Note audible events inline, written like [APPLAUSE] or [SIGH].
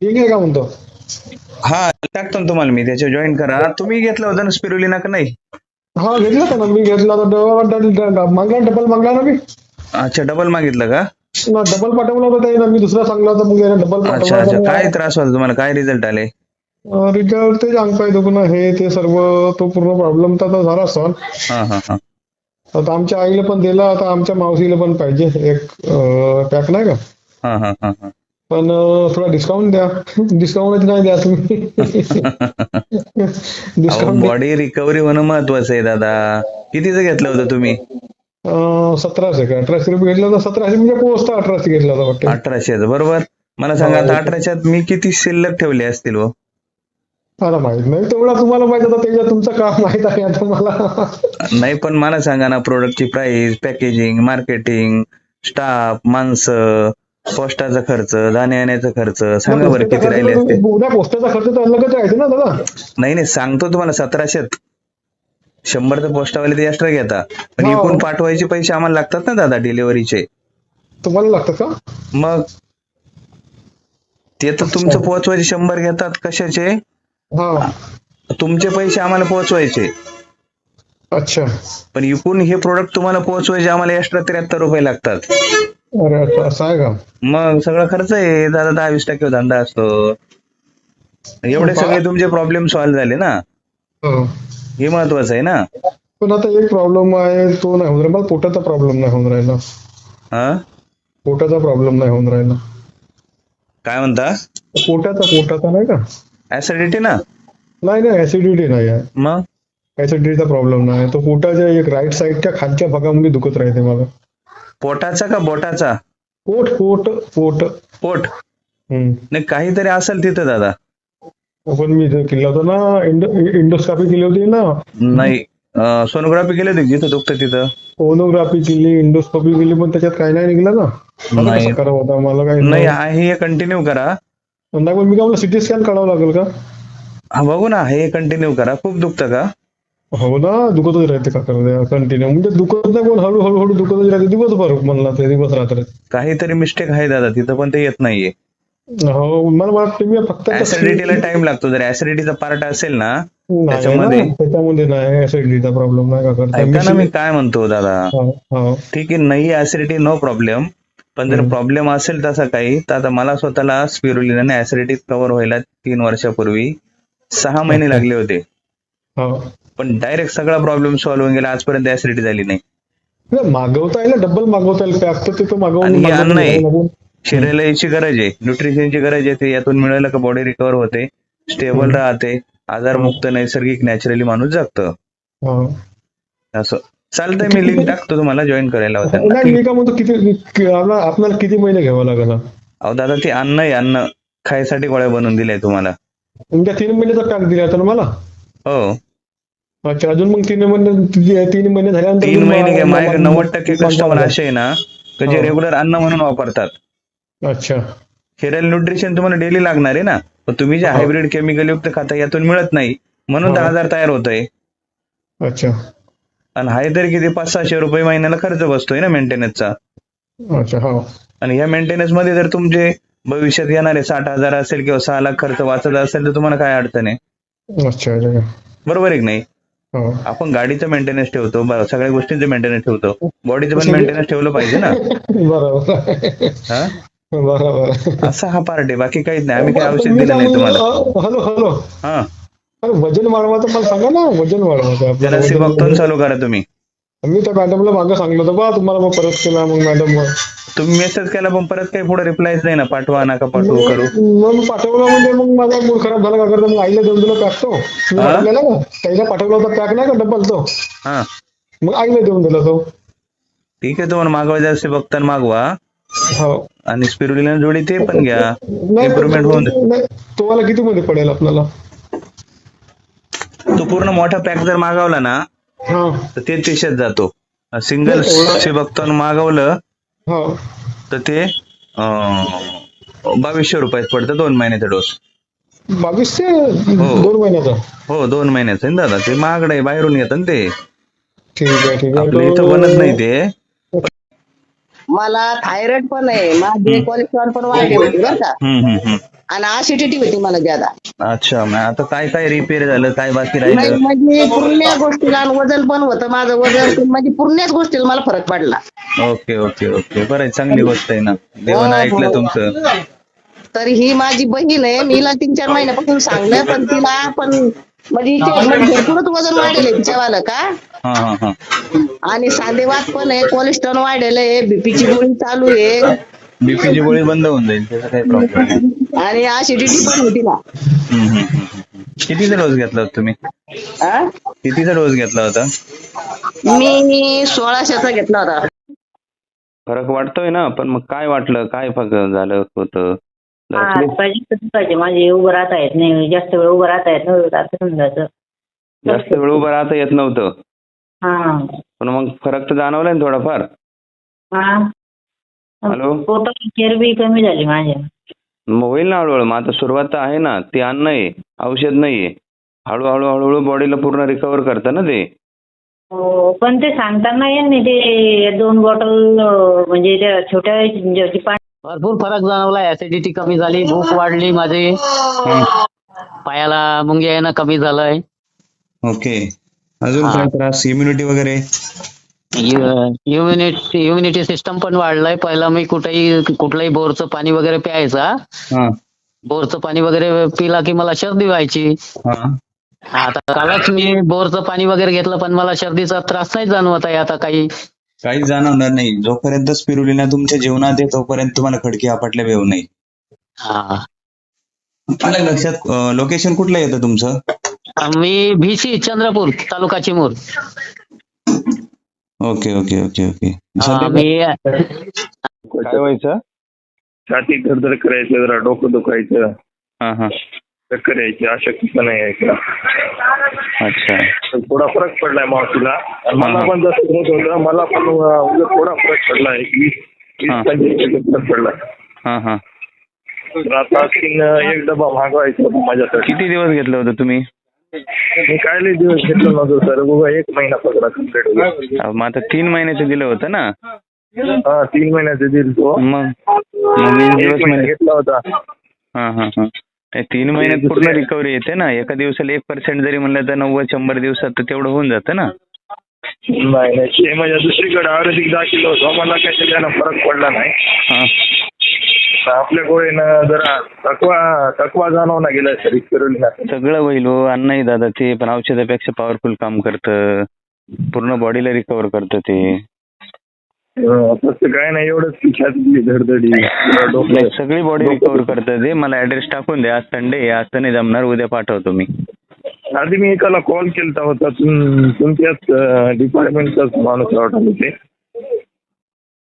ठीक आहे का म्हणतो? हा टाकतो ना तुम्हाला मी त्याच्या जॉईन करा. तुम्ही घेतलं होतं ना स्पिरुलिना का नाही? हा घेतला होता ना मी घेतला होता. मागला डबल मागला ना मी? अच्छा डबल मागितलं का? ना डबल पाठवला होता त्याने मी दुसरा सांगला होता मग डबल अच्छा अच्छा. काय त्रास होता तुम्हाला? काय रिझल्ट आले? रिझल्ट ते अंग पाय दुखणं हे ते सर्व तो पूर्ण प्रॉब्लेम तर आता झाला सॉल्व हा हा हा. आता आमच्या आईला पण दिला आता आमच्या मावशीला पण पाहिजे. एक पॅक नाही का? हा हा हा हा. पण थोडा डिस्काउंट द्या. डिस्काउंट नाही द्या तुम्ही. डिस्काउंट बॉडी रिकव्हरी होणं महत्वाचं आहे दादा. कितीचं घेतलं होतं तुम्ही? सतराशे का? अठराशे रुपये घेतला होता सतराशे म्हणजे पोहोचता अठराशे घेतला होता वाटतं. अठराशेच बरोबर? मला सांगा आता अठराशेत मी किती शिल्लक ठेवले असतील हो? मला माहीत नाही. तेवढा तुम्हाला माहीत होता त्याच्या तुमचं काम माहीत आहे आता मला. नाही पण मला सांगा ना प्रोडक्टची प्राइस पॅकेजिंग मार्केटिंग स्टाफ माणसं पोस्टाचा खर्च जाण्या येण्याचा खर्च सांगा बरं किती राहिले असते? उद्या पोस्टाचा खर्च तर अलगच आहे ना दादा? नाही नाही सांगतो तुम्हाला सतराशेत. शंभर तर पोस्टावाले ते एक्स्ट्रा घेता. पण हो. इकडून पाठवायचे पैसे आम्हाला लागतात ना दादा डिलिव्हरीचे तुम्हाला लागतं का? मग ते तर तुमचं पोहोचवायचे शंभर घेतात कशाचे? हा. तुमचे पैसे आम्हाला पोहोचवायचे. अच्छा. पण इकडून हे प्रोडक्ट तुम्हाला पोहोचवायचे आम्हाला एक्स्ट्रा त्र्याहत्तर रुपये लागतात. अरे असं आहे का? मग सगळा खर्च आहे. दादा दहा वीस टक्के धंदा असतो. एवढे सगळे तुमचे प्रॉब्लेम सॉल्व्ह झाले ना? हो. हे महत्वाचं आहे ना? पण आता एक प्रॉब्लेम आहे तो नाही होऊन राहिला. मला पोटाचा प्रॉब्लेम नाही होऊन राहिला. हा? पोटाचा प्रॉब्लेम नाही होऊन राहिला. काय म्हणता? पोटाचा पोटाचा नाही का? ऍसिडिटी ना? नाही नाही ऍसिडिटी नाही आहे. मग? ऍसिडिटीचा प्रॉब्लेम नाही. तो पोटाच्या एक राईट साईडच्या खालच्या भागामध्ये दुखत राहते मला. पोटाचा का बोटाचा? पोट पोट पोट. पोट. नाही काहीतरी असेल तिथं दादा. पण मी केलं होतं ना इंडो इंडोस्कॉपी केली होती ना? नाही सोनोग्राफी केली होती जिथं दुखतं तिथं? सोनोग्राफी केली इंडोस्कॉपी केली पण त्याच्यात काही नाही निघलं ना? नाही. होता मला काही नाही आहे हे कंटिन्यू करा. मी का मला सिटी स्कॅन काढावं लागेल का? हा बघू ना हे कंटिन्यू करा. खूप दुखतं का? हो ना दुखतच राहते का करते कंटिन्यू म्हणजे दुखत नाही पण हळू हळू हळू दुखतच राहते. दिवसभर म्हणला ते दिवस रात्र. काहीतरी मिस्टेक आहे दादा तिथं पण ते येत नाहीये. हो मला वाटतं मी फक्त ऍसिडिटीला टाइम लागतो. जर ऍसिडिटीचा पार्ट असेल ना त्याच्यामध्ये- त्याच्यामध्ये नाही ऍसिडिटीचा प्रॉब्लेम नाही का करता ऐका ना मी काय म्हणतो दादा. हो, हो. ठीक आहे नाही ऍसिडिटी नो प्रॉब्लेम पण जर प्रॉब्लेम असेल तसा काही तर आता मला स्वतःला स्पिरुलिनाने ऍसिडिटी कव्हर व्हायला तीन वर्षापूर्वी सहा महिने लागले होते. हो. पण डायरेक्ट सगळा प्रॉब्लेम सॉल्व्ह होऊन गेला. आजपर्यंत ऍसिडिटी झाली नाही. नाही, मागवता येईल डबल मागवता येईल. पॅक तर तिथं मागवून हे. मागवून- शरीराला याची गरज आहे. न्यूट्रिशनची गरज आहे. ते यातून मिळालं का बॉडी रिकवर होते. स्टेबल राहते. आजारमुक्त नैसर्गिक नॅचरली माणूस जगतं. असं. चालतंय मी लिंक टाकतो तुम्हाला. जॉईन करायला होतं. नाही मी म्हणतो किती आपल्याला किती महिने घ्यावं लागेल? अहो दादा ते अन्न आहे. अन्न खायसाठी गोळ्या बनवून दिल्या तुम्हाला. तीन महिन्याचा पॅक दिला होता ना मला? हो. अच्छा अजून मग तीन महिने तीन महिने झाल्यानंतर तीन महिने काय माझ्याकडे नव्वद टक्के कस्टमर असे आहे ना की जे हो. रेग्युलर अन्न म्हणून वापरतात. अच्छा. हेरल न्यूट्रिशन तुम्हाला डेली लागणार आहे ना. पण तुम्ही जे हो. हायब्रिड केमिकल युक्त खाता यातून मिळत नाही. म्हणून हो. दहा हजार तयार होतोय. अच्छा. आणि हाय तरी किती? पाच सहाशे रुपये महिन्याला खर्च बसतोय ना मेंटेनन्सचा अच्छा हो. आणि ह्या मेंटेनन्समध्ये जर तुमचे भविष्यात येणारे साठ हजार असेल किंवा सहा लाख खर्च वाचत असेल तर तुम्हाला काय अडचण आहे? अच्छा बरोबर आहे की नाही? हो आपण गाडीचं मेंटेनन्स ठेवतो सगळ्या गोष्टींचं मेंटेनन्स ठेवतो. बॉडीचं पण मेंटेनन्स ठेवलं पाहिजे ना? [LAUGHS] बरोबर. हा? बरोबर. असा हा पार्ट आहे बाकी काहीच नाही. आम्ही काही औषध दिलं नाही तुम्हाला. Hello hello. हा. वजन वाढवायचं मला सांगा ना वजन वाढवायचं. जरा बघतो चालू करा तुम्ही. मी त्या मॅडमला मागं सांगलं होतं बा तुम्हाला मग परत केला मग मॅडम तुम्ही मेसेज केला पण परत काही पुढे रिप्लायच नाही ना पाठवा नका पाठवू करू. मग पाठवलं म्हणजे मग माझा मूड खराब झाला का करता मग आईला देऊन दिला पॅक तो. मी? पाठवलेला का ताईला पाठवला होता पॅक नाही का डबल तो. हा. मग आईला देऊन दिला तो. ठीक आहे तुम्हाला मागवायचं असेल बघताना मागवा. हो. आणि स्पिरुलिना जोडी ते पण घ्या. इम्प्रुव्हमेंट होऊन तुम्हाला किती मध्ये पडेल आपल्याला? तो पूर्ण मोठा पॅक जर मागवला ना तर ते तिशेत जातो. सिंगल बघताना मागवलं हो. तर ते बावीसशे रुपयात पडतं दोन महिन्याचा डोस. बावीसशे दोन महिन्याचा? हो दोन महिन्याचं. दादा ते महागडं आहे बाहेरून येतं ना ते. ठीक आहे ठीक आहे. आपल्या इथं बनत नाही ते. मला थायरॉइड पण आहे. माझे कोलेस्ट्रॉल पण वाढले होते बरं का. हम्म हम्म हम्म. आणि ऍसिडिटी होती मला ज्यादा. अच्छा मग आता काय काय रिपेअर झालं? काय बाकी नाही राहिलं म्हणजे पूर्ण गोष्टीला आणि वजन पण होतं. माझं वजन म्हणजे पूर्णच गोष्टीला मला फरक पडला. Okay okay okay. बरं आहे, चांगली गोष्ट आहे ना. देवानं हो, ऐकलं हो. तुमचं. तर ही माझी बहीण आहे. मी हिला तीन चार महिन्यापासून सांगलं पण तिला पण म्हणजे हिचे म्हणजे भरपूरच वजन वाढेल तिच्यावालं का? आणि सांधेवात पण आहे कोलेस्ट्रॉल वाढेल आहे बीपीची गोळी चालू आहे. बीपीची गोळी बंद होऊन जाईल त्याचा काही प्रॉब्लेम नाही. आणि ऍसिडिटी पण होती ना हम्म, हम्म, हम्म, हम्म. कितीचा डोस घेतला होता तुम्ही? हा? कितीचा डोस घेतला होता? मी सोळाशेचा घेतला होता. फरक वाटतोय ना पण मग काय वाटलं काय फरक झालं होतं? हा पाहिजे तसं पाहिजे. माझे उभं राहता येत नाही जास्त वेळ उभं राहता येत नाही असं समजायचं. जास्त वेळ उभं राहता येत नव्हतं. हा. पण मग फरक तर जाणवलाय ना थोडाफार. हा. हॅलो? पोटाची चरबी कमी झाली माझ्या मग होईल ना हळूहळू. मग आता सुरुवात तर आहे ना. ते अन्न आहे. औषध नाहीये हळूहळू हळूहळू बॉडीला पूर्ण रिकवर करतं ना ते. हो पण ते सांगताना यांनी ते दोन बॉटल म्हणजे त्या छोट्या ज्याची पाणी भरपूर फरक जाणवला ऍसिडिटी कमी झाली भूक वाढली माझी. पायाला मुंग्या येणं कमी झालंय. ओके अजून. काय त्रास? इम्युनिटी वगैरे? इम्युनिटी इम्युनिटी सिस्टम पण वाढलंय. पहिला मी कुठेही कुठलंही बोरचं पाणी वगैरे प्यायचा. हा. बोरचं पाणी वगैरे पिला की मला सर्दी व्हायची. हा. आता कालच मी बोरचं पाणी वगैरे घेतलं पण मला सर्दीचा त्रास नाही जाणवत आहे आता काही. काहीच जाणवणार नाही. जोपर्यंत स्पिरुलिना तुमच्या जीवनात आहे तोपर्यंत तुम्हाला खडकी आपटल्या येऊ नाही. हा. लक्षात? लोकेशन कुठलं येतं तुमचं? मी Bhisi Chandrapur taluka Chimur. Okay okay okay okay. मी काय व्हायचं? छाती धडधड करायचं जरा डोकं दुखायचं. हा हा. चक्कर यायची अशक्तपणा यायचा अच्छा. तर थोडा फरक पडलाय मावशीला. आणि मला. पण जसं होत होतं मला पण अं, उलट थोडा फरक पडलाय. एक वीस वीस हा. पंचवीस टक्के फरक पडलाय. हा हा. तर आता तीन एक डबा मागवायचा होता माझ्यासाठी. किती दिवस घेतलं होतं तुम्ही? मी काय लई दिवस घेतलं नव्हतं सर. बघा एक महिना पकडा कंप्लीट अहो, मग आता तीन महिन्याचं दिलं होतं ना? हा तीन महिन्याचे दिल तो. मग मग वीस एक दिवस महिना म्हणजे घेतला होता. हा हा हा. नाही, तीन महिन्यात पूर्ण रिकव्हरी येते ना? एका दिवसाला एक पर्सेंट जरी म्हणलं तर नव्वद शंभर दिवसात तर तेवढं होऊन जातं ना? नाही नाही. ते माझ्या दुसरीकडे आयुर्वेदिक दाखल होतो मला काही त्याच्यानं फरक पडला नाही. हा. तर आपल्या गोळीनं जरा थकवा थकवा जाणवला गेला सर सगळं होईल हो अन्न दादा ते पण औषधापेक्षा पॉवरफुल काम करतं. पूर्ण बॉडीला रिकवर करतं ते. फक्त काय नाही एवढंच की धडधडी. डोकं नाही, सगळी बॉडी रिकवर करतं. ते मला ऍड्रेस टाकून द्या आज संडे आहे आज तर नाही जमणार उद्या पाठवतो मी. आधी मी एकाला कॉल केलता होता तुम तुमच्याच डिपार्टमेंटचाच माणूस वाटत होते.